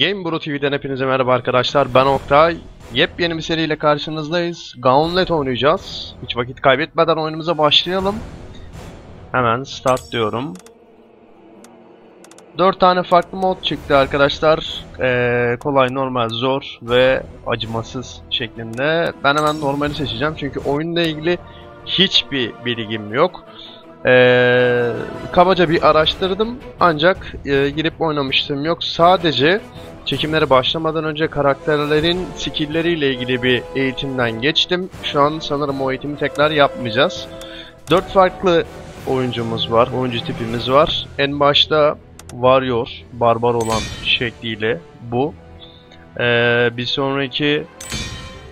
Game Bro TV'den hepinize merhaba arkadaşlar. Ben Oktay. Yepyeni bir seriyle karşınızdayız. Gauntlet oynayacağız. Hiç vakit kaybetmeden oyunumuza başlayalım. Hemen start diyorum. 4 tane farklı mod çıktı arkadaşlar. Ee, kolay, normal, zor ve acımasız şeklinde. Ben hemen normali seçeceğim çünkü oyunla ilgili hiçbir bilgim yok. Ee, kabaca bir araştırdım ancak e, girip oynamıştım yok. Sadece çekimlere başlamadan önce karakterlerin skill'leriyle ilgili bir eğitimden geçtim. Şu an sanırım o eğitimi tekrar yapmayacağız. Dört farklı oyuncumuz var, oyuncu tipimiz var. En başta Warrior, barbar olan şekliyle bu. Ee, bir sonraki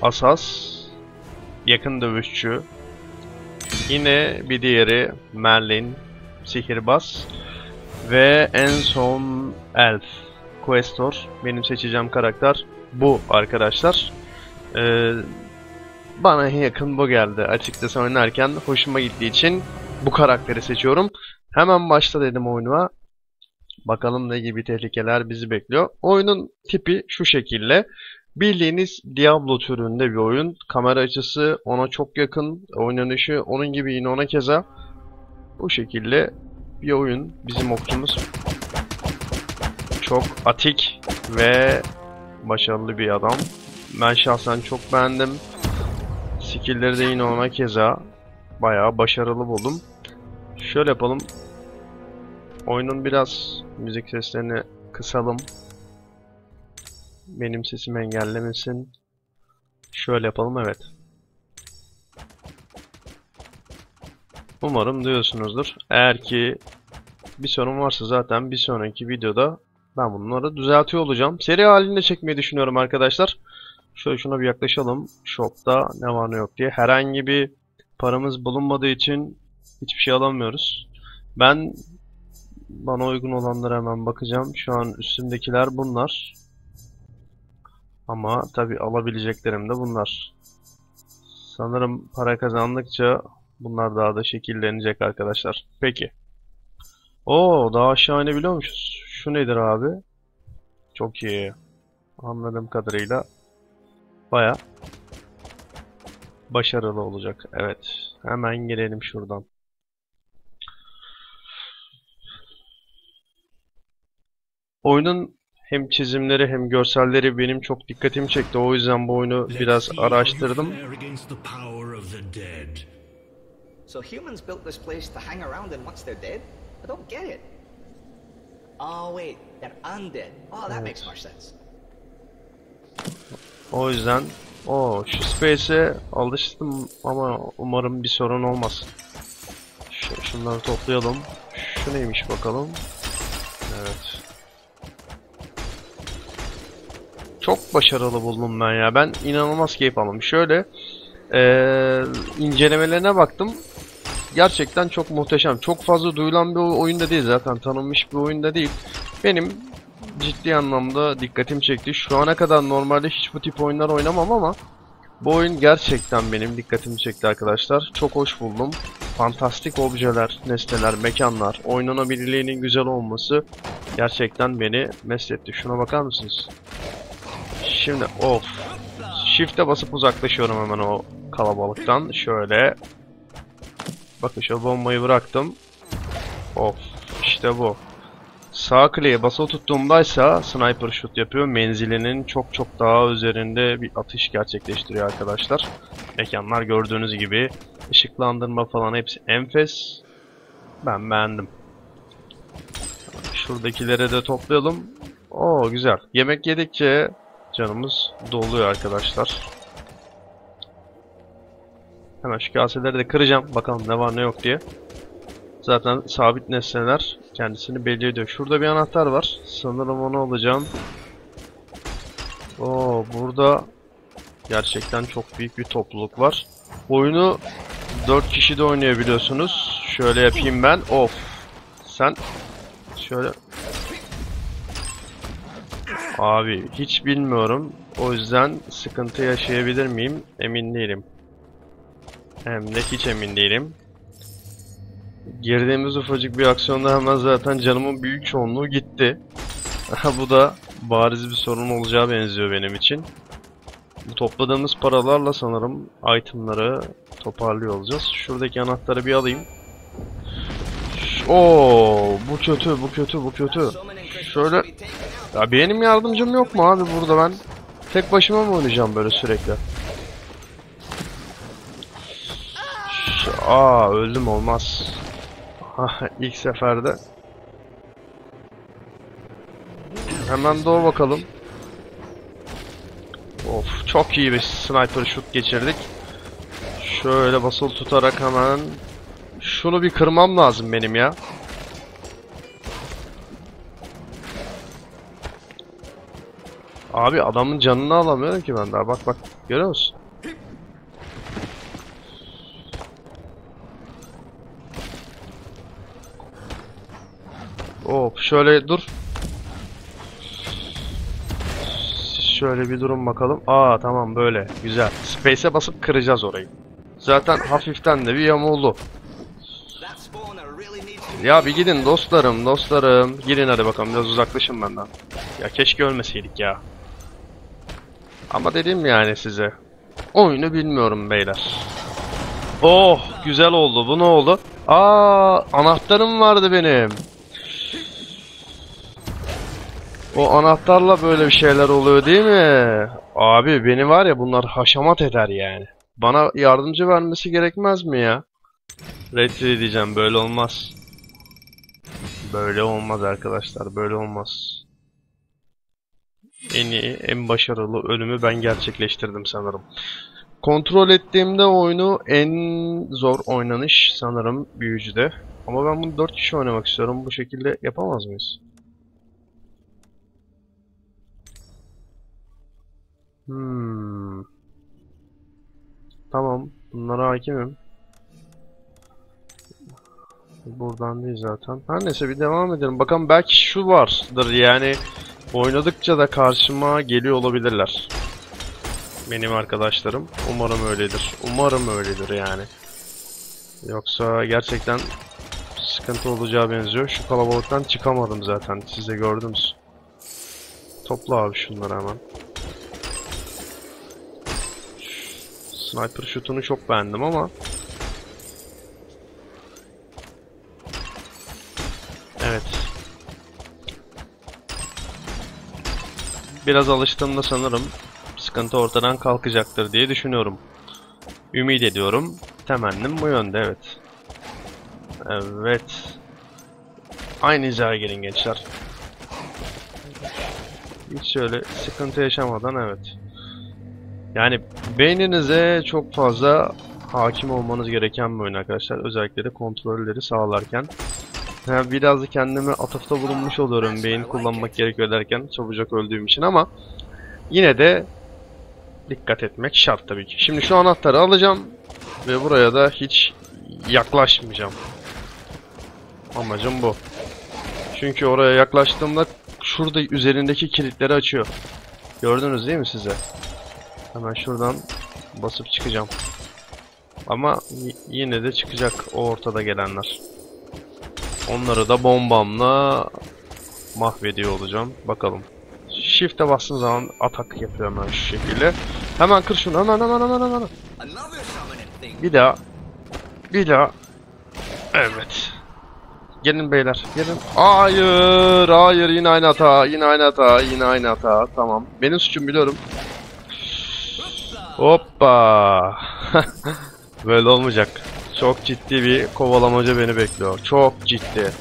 Asas, yakın dövüşçü, Yine bir diğeri Merlin, sihirbaz ve en son Elf, Questor. Benim seçeceğim karakter bu arkadaşlar. Ee, bana yakın bu geldi. Açıkçası oynarken hoşuma gittiği için bu karakteri seçiyorum. Hemen başla dedim oyuna. Bakalım ne gibi tehlikeler bizi bekliyor. Oyunun tipi şu şekilde. Bildiğiniz Diablo türünde bir oyun. Kamera açısı ona çok yakın. Oynanışı onun gibi yine ona keza. Bu şekilde bir oyun. Bizim okçumuz çok atik ve başarılı bir adam. Ben şahsen çok beğendim. Skill'leri de yine ona keza bayağı başarılı buldum. Şöyle yapalım. Oyunun biraz müzik seslerini kısalım benim sesimi engellemesin. Şöyle yapalım evet. Umarım duyuyorsunuzdur. Eğer ki bir sorun varsa zaten bir sonraki videoda ben bunları düzeltiyor olacağım. Seri halinde çekmeyi düşünüyorum arkadaşlar. Şöyle şuna bir yaklaşalım. Shop'ta ne var ne yok diye. Herhangi bir paramız bulunmadığı için hiçbir şey alamıyoruz. Ben bana uygun olanlara hemen bakacağım. Şu an üstümdekiler bunlar. Ama tabi alabileceklerim de bunlar. Sanırım para kazandıkça bunlar daha da şekillenecek arkadaşlar. Peki. Oo daha aşağı inebiliyormuşuz. Şu nedir abi? Çok iyi. Anladığım kadarıyla baya başarılı olacak. Evet. Hemen girelim şuradan. Oyunun hem çizimleri hem görselleri benim çok dikkatimi çekti. O yüzden bu oyunu biraz araştırdım. So humans built this place to hang around and watch their dead? I don't get it. Oh wait, they're undead. Oh, that makes more sense. O yüzden o şu space'e alıştım ama umarım bir sorun olmaz. Şu, şunları toplayalım. Şu neymiş bakalım. Evet. Çok başarılı buldum ben ya. Ben inanılmaz keyif aldım. Şöyle ee, incelemelerine baktım. Gerçekten çok muhteşem. Çok fazla duyulan bir oyunda değil zaten. Tanınmış bir oyunda değil. Benim ciddi anlamda dikkatim çekti. Şu ana kadar normalde hiç bu tip oyunlar oynamam ama bu oyun gerçekten benim dikkatimi çekti arkadaşlar. Çok hoş buldum. Fantastik objeler, nesneler, mekanlar, oynanabilirliğinin güzel olması gerçekten beni mest etti. Şuna bakar mısınız? Şimdi of. Shift'e basıp uzaklaşıyorum hemen o kalabalıktan. Şöyle. Bakın şu bombayı bıraktım. Of. işte bu. Sağ kliğe basılı tuttuğumdaysa sniper shoot yapıyor. Menzilinin çok çok daha üzerinde bir atış gerçekleştiriyor arkadaşlar. Mekanlar gördüğünüz gibi ışıklandırma falan hepsi enfes. Ben beğendim. Şuradakileri de toplayalım. Oo güzel. Yemek yedikçe canımız doluyor arkadaşlar. Hemen şu kaseleri de kıracağım. Bakalım ne var ne yok diye. Zaten sabit nesneler kendisini belli ediyor. Şurada bir anahtar var. Sanırım onu alacağım. Oo burada gerçekten çok büyük bir topluluk var. Oyunu 4 kişi de oynayabiliyorsunuz. Şöyle yapayım ben. Of. Sen şöyle Abi hiç bilmiyorum. O yüzden sıkıntı yaşayabilir miyim? Emin değilim. Hem de hiç emin değilim. Girdiğimiz ufacık bir aksiyonda hemen zaten canımın büyük çoğunluğu gitti. Bu da bariz bir sorun olacağı benziyor benim için. Bu topladığımız paralarla sanırım itemları toparlıyor olacağız. Şuradaki anahtarı bir alayım. Oo, bu kötü, bu kötü, bu kötü. Şöyle ya benim yardımcım yok mu abi burada ben tek başıma mı oynayacağım böyle sürekli? Aa öldüm olmaz. Ah, İlk seferde. Hemen doğu bakalım. Of çok iyi bir sniper shoot geçirdik. Şöyle basılı tutarak hemen şunu bir kırmam lazım benim ya. Abi adamın canını alamıyorum ki ben daha. Bak bak görüyor musun? Şöyle dur. Şöyle bir durun bakalım. Aa tamam böyle güzel. Space'e basıp kıracağız orayı. Zaten hafiften de bir yamuldu. Ya bir gidin dostlarım dostlarım. Gidin hadi bakalım biraz uzaklaşın benden. Ya keşke ölmeseydik ya. Ama dedim yani size. Oyunu bilmiyorum beyler. Oh güzel oldu bu ne oldu? Aa anahtarım vardı benim. O anahtarla böyle bir şeyler oluyor değil mi? Abi beni var ya bunlar haşamat eder yani. Bana yardımcı vermesi gerekmez mi ya? Retri diyeceğim böyle olmaz. Böyle olmaz arkadaşlar, böyle olmaz. En iyi, en başarılı ölümü ben gerçekleştirdim sanırım. Kontrol ettiğimde oyunu en zor oynanış sanırım büyücüde. Ama ben bunu 4 kişi oynamak istiyorum. Bu şekilde yapamaz mıyız? Hmm. Tamam, bunlara hakimim. Buradan değil zaten. Her neyse bir devam edelim. Bakalım belki şu vardır yani oynadıkça da karşıma geliyor olabilirler. Benim arkadaşlarım. Umarım öyledir. Umarım öyledir yani. Yoksa gerçekten sıkıntı olacağı benziyor. Şu kalabalıktan çıkamadım zaten. Siz de gördünüz. Topla abi şunları hemen. Sniper şutunu çok beğendim ama Evet. Biraz alıştığımda sanırım sıkıntı ortadan kalkacaktır diye düşünüyorum. Ümit ediyorum. Temennim bu yönde evet. Evet. Aynı hizaya gelin gençler. Hiç şöyle sıkıntı yaşamadan evet. Yani beyninize çok fazla hakim olmanız gereken bir oyun arkadaşlar. Özellikle de kontrolleri sağlarken. Yani biraz da kendime atıfta bulunmuş oluyorum beyin kullanmak gerekiyor derken çabucak öldüğüm için ama yine de dikkat etmek şart tabii ki. Şimdi şu anahtarı alacağım ve buraya da hiç yaklaşmayacağım. Amacım bu. Çünkü oraya yaklaştığımda şurada üzerindeki kilitleri açıyor. Gördünüz değil mi size? Hemen şuradan basıp çıkacağım. Ama yine de çıkacak o ortada gelenler. Onları da bombamla mahvediyor olacağım. Bakalım. Shift'e bastığım zaman atak yapıyor hemen şu şekilde. Hemen kır şunu hemen hemen hemen hemen. Bir daha. Bir daha. Evet. Gelin beyler gelin. Hayır hayır yine aynı hata yine aynı hata yine aynı hata tamam. Benim suçum biliyorum. Hoppa. Böyle olmayacak. Çok ciddi bir kovalamaca beni bekliyor. Çok ciddi.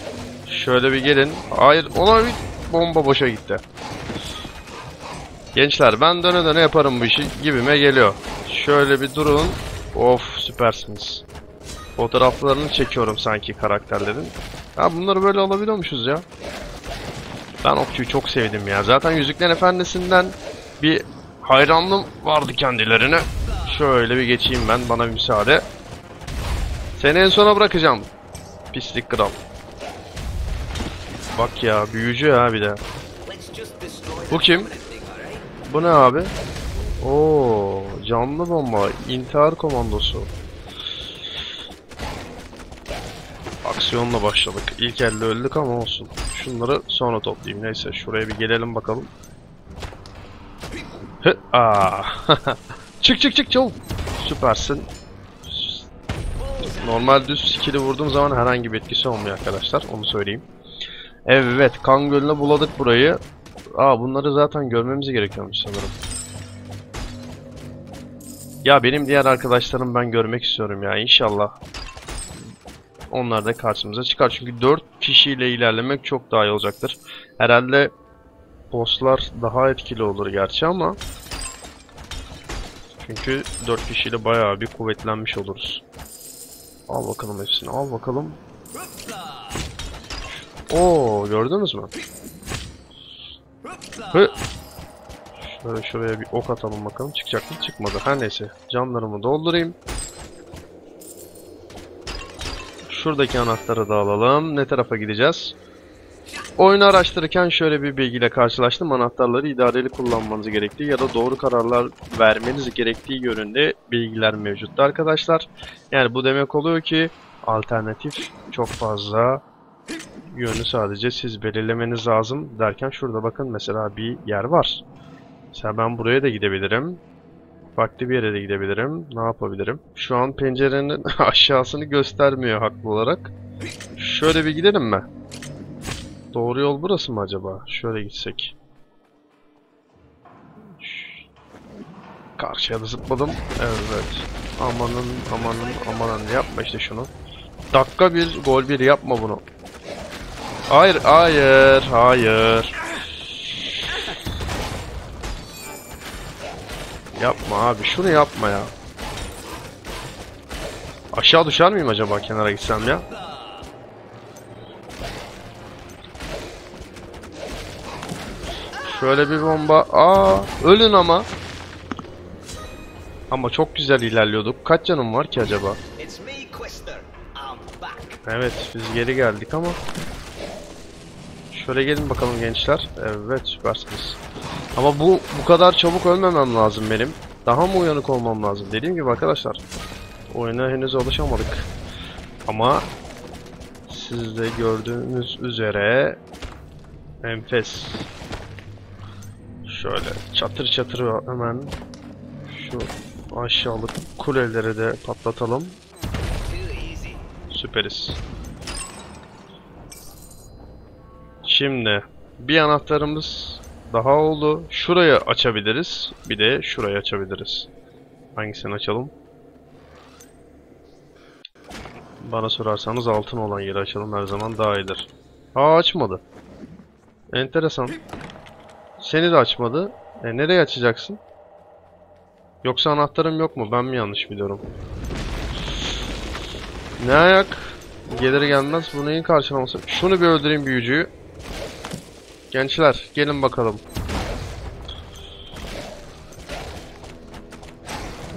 Şöyle bir gelin. Hayır ona bir bomba boşa gitti. Gençler ben döne döne yaparım bu işi gibime geliyor. Şöyle bir durun. Of süpersiniz. Fotoğraflarını çekiyorum sanki karakterlerin. Ha bunları böyle alabiliyormuşuz ya. Ben Okçu'yu çok sevdim ya. Zaten Yüzüklerin Efendisi'nden bir hayranlığım vardı kendilerine. Şöyle bir geçeyim ben bana müsaade. Seni en sona bırakacağım. Pislik kral. Bak ya büyücü ya bir de. Bu kim? Bu ne abi? Oo, canlı bomba, intihar komandosu. Bak versiyonla başladık. İlk elde öldük ama olsun. Şunları sonra toplayayım. Neyse şuraya bir gelelim bakalım. Hı, aa. çık çık çık çabuk. Süpersin. Normal düz skill'i vurduğum zaman herhangi bir etkisi olmuyor arkadaşlar. Onu söyleyeyim. Evet. Kan Gölü'ne buladık burayı. Aa bunları zaten görmemiz gerekiyormuş sanırım. Ya benim diğer arkadaşlarım ben görmek istiyorum ya inşallah. Onlar da karşımıza çıkar. Çünkü 4 kişiyle ilerlemek çok daha iyi olacaktır. Herhalde bosslar daha etkili olur gerçi ama çünkü 4 kişiyle bayağı bir kuvvetlenmiş oluruz. Al bakalım hepsini. Al bakalım. Oo gördünüz mü? Hı. Şöyle şuraya bir ok atalım bakalım. Çıkacak mı? Çıkmadı. Her neyse. Canlarımı doldurayım. Şuradaki anahtarı da alalım. Ne tarafa gideceğiz? Oyunu araştırırken şöyle bir bilgiyle karşılaştım. Anahtarları idareli kullanmanız gerektiği ya da doğru kararlar vermeniz gerektiği yönünde bilgiler mevcuttu arkadaşlar. Yani bu demek oluyor ki alternatif çok fazla yönü sadece siz belirlemeniz lazım derken şurada bakın mesela bir yer var. Mesela ben buraya da gidebilirim. Farklı bir yere de gidebilirim. Ne yapabilirim? Şu an pencerenin aşağısını göstermiyor haklı olarak. Şöyle bir gidelim mi? Doğru yol burası mı acaba? Şöyle gitsek. Karşıya da zıpladım. Evet. Amanın amanın amanın yapma işte şunu. Dakika bir gol bir yapma bunu. Hayır hayır hayır. Yapma abi şunu yapma ya. Aşağı düşer miyim acaba kenara gitsem ya? Şöyle bir bomba. Aa, ölün ama. Ama çok güzel ilerliyorduk. Kaç canım var ki acaba? Evet, biz geri geldik ama. Şöyle gelin bakalım gençler. Evet, süpersiniz. Ama bu bu kadar çabuk ölmemem lazım benim. Daha mı uyanık olmam lazım? Dediğim gibi arkadaşlar. Oyuna henüz alışamadık. Ama siz de gördüğünüz üzere enfes. Şöyle çatır çatır hemen şu aşağılık kuleleri de patlatalım. Süperiz. Şimdi bir anahtarımız daha oldu. Şurayı açabiliriz. Bir de şurayı açabiliriz. Hangisini açalım? Bana sorarsanız altın olan yeri açalım her zaman daha iyidir. Aa açmadı. Enteresan. Seni de açmadı. E, nereye açacaksın? Yoksa anahtarım yok mu? Ben mi yanlış biliyorum? Ne ayak? Gelir gelmez bu neyin karşılaması? Şunu bir öldüreyim büyücüyü. Gençler gelin bakalım.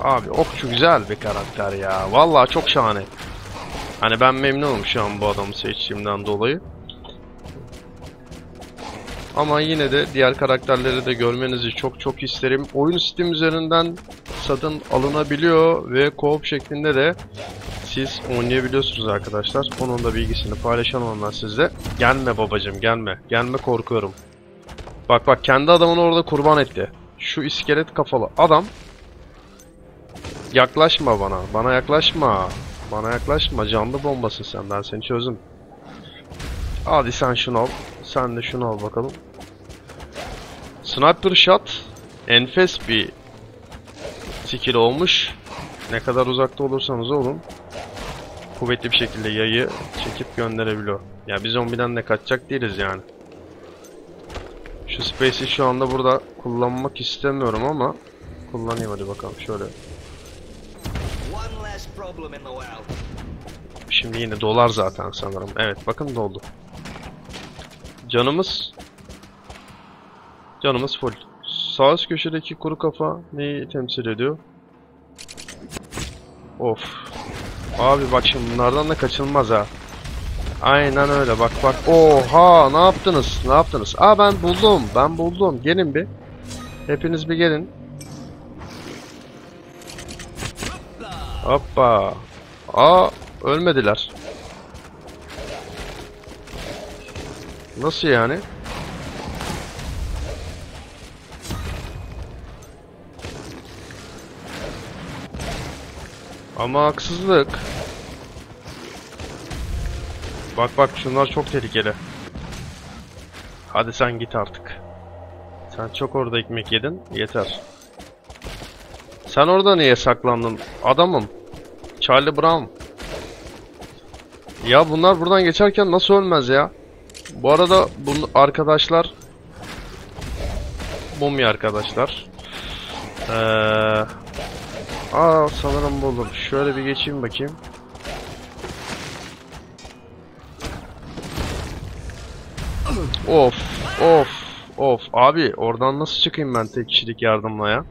Abi okçu güzel bir karakter ya. Vallahi çok şahane. Hani ben memnunum şu an bu adamı seçtiğimden dolayı. Ama yine de diğer karakterleri de görmenizi çok çok isterim. Oyun Steam üzerinden satın alınabiliyor ve co-op şeklinde de siz oynayabiliyorsunuz arkadaşlar. Onun da bilgisini paylaşalım ondan sizle. Gelme babacım gelme. Gelme korkuyorum. Bak bak kendi adamını orada kurban etti. Şu iskelet kafalı adam. Yaklaşma bana. Bana yaklaşma. Bana yaklaşma. Canlı bombasın sen. Ben seni çözdüm. Hadi sen şunu al. Sen de şunu al bakalım. Sniper shot. Enfes bir skill olmuş. Ne kadar uzakta olursanız olun kuvvetli bir şekilde yayı çekip gönderebiliyor. Ya biz zombiden de kaçacak değiliz yani. Şu space'i şu anda burada kullanmak istemiyorum ama kullanayım hadi bakalım şöyle. Şimdi yine dolar zaten sanırım. Evet bakın doldu. Canımız Canımız full. Sağ üst köşedeki kuru kafa neyi temsil ediyor? Of. Abi bak şimdi bunlardan da kaçılmaz ha. Aynen öyle bak bak. Oha ne yaptınız? Ne yaptınız? Aa ben buldum. Ben buldum. Gelin bir. Hepiniz bir gelin. Hoppa. Aa ölmediler. Nasıl yani? Ama haksızlık. Bak bak şunlar çok tehlikeli. Hadi sen git artık. Sen çok orada ekmek yedin. Yeter. Sen orada niye saklandın? Adamım. Charlie Brown. Ya bunlar buradan geçerken nasıl ölmez ya? Bu arada bu arkadaşlar Mumya arkadaşlar. Ee, aa sanırım bu olur. Şöyle bir geçeyim bakayım. Of of of abi oradan nasıl çıkayım ben tek kişilik yardımla ya?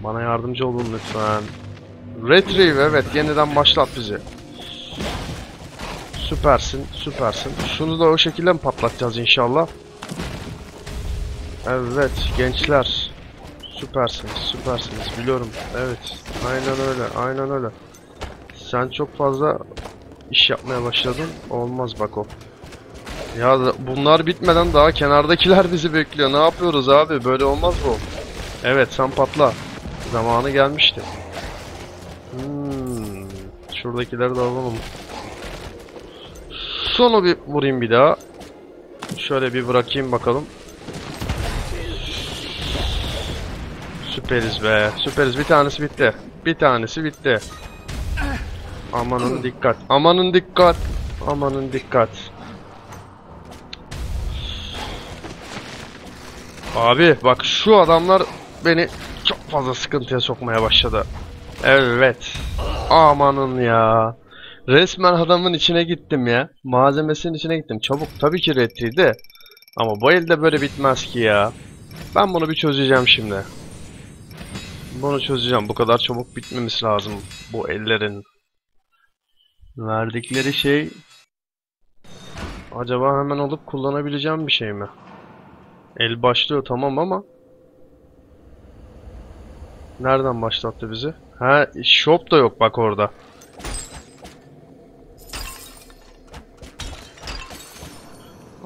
Bana yardımcı olun lütfen. Retrieve evet yeniden başlat bizi. Süpersin, süpersin. Şunu da o şekilde mi patlatacağız inşallah? Evet, gençler. Süpersiniz, süpersiniz. Biliyorum. Evet, aynen öyle, aynen öyle. Sen çok fazla iş yapmaya başladın. Olmaz bak o. Ya bunlar bitmeden daha kenardakiler bizi bekliyor. Ne yapıyoruz abi? Böyle olmaz bu. Evet, sen patla. Zamanı gelmişti. Hmm, şuradakileri de alalım. Sonu bir vurayım bir daha. Şöyle bir bırakayım bakalım. Süperiz be. Süperiz. Bir tanesi bitti. Bir tanesi bitti. Amanın dikkat. Amanın dikkat. Amanın dikkat. Abi bak şu adamlar beni çok fazla sıkıntıya sokmaya başladı. Evet. Amanın ya. Resmen adamın içine gittim ya. Malzemesinin içine gittim. Çabuk tabii ki reddiydi. Ama bu elde böyle bitmez ki ya. Ben bunu bir çözeceğim şimdi. Bunu çözeceğim. Bu kadar çabuk bitmemesi lazım bu ellerin. Verdikleri şey acaba hemen alıp kullanabileceğim bir şey mi? El başlıyor tamam ama Nereden başlattı bizi? Ha shop da yok bak orada.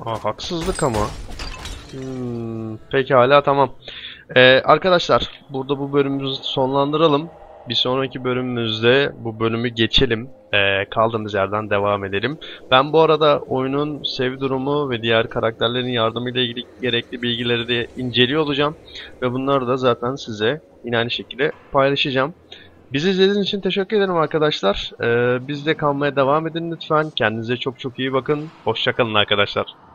Aa, haksızlık ama. Hmm, pekala tamam. Ee, arkadaşlar burada bu bölümümüzü sonlandıralım. Bir sonraki bölümümüzde bu bölümü geçelim. Ee, kaldığımız yerden devam edelim. Ben bu arada oyunun sev durumu ve diğer karakterlerin yardımıyla ilgili gerekli bilgileri de inceliyor olacağım. Ve bunları da zaten size yine aynı şekilde paylaşacağım. Bizi izlediğiniz için teşekkür ederim arkadaşlar. Ee, bizde kalmaya devam edin lütfen. Kendinize çok çok iyi bakın. Hoşçakalın arkadaşlar.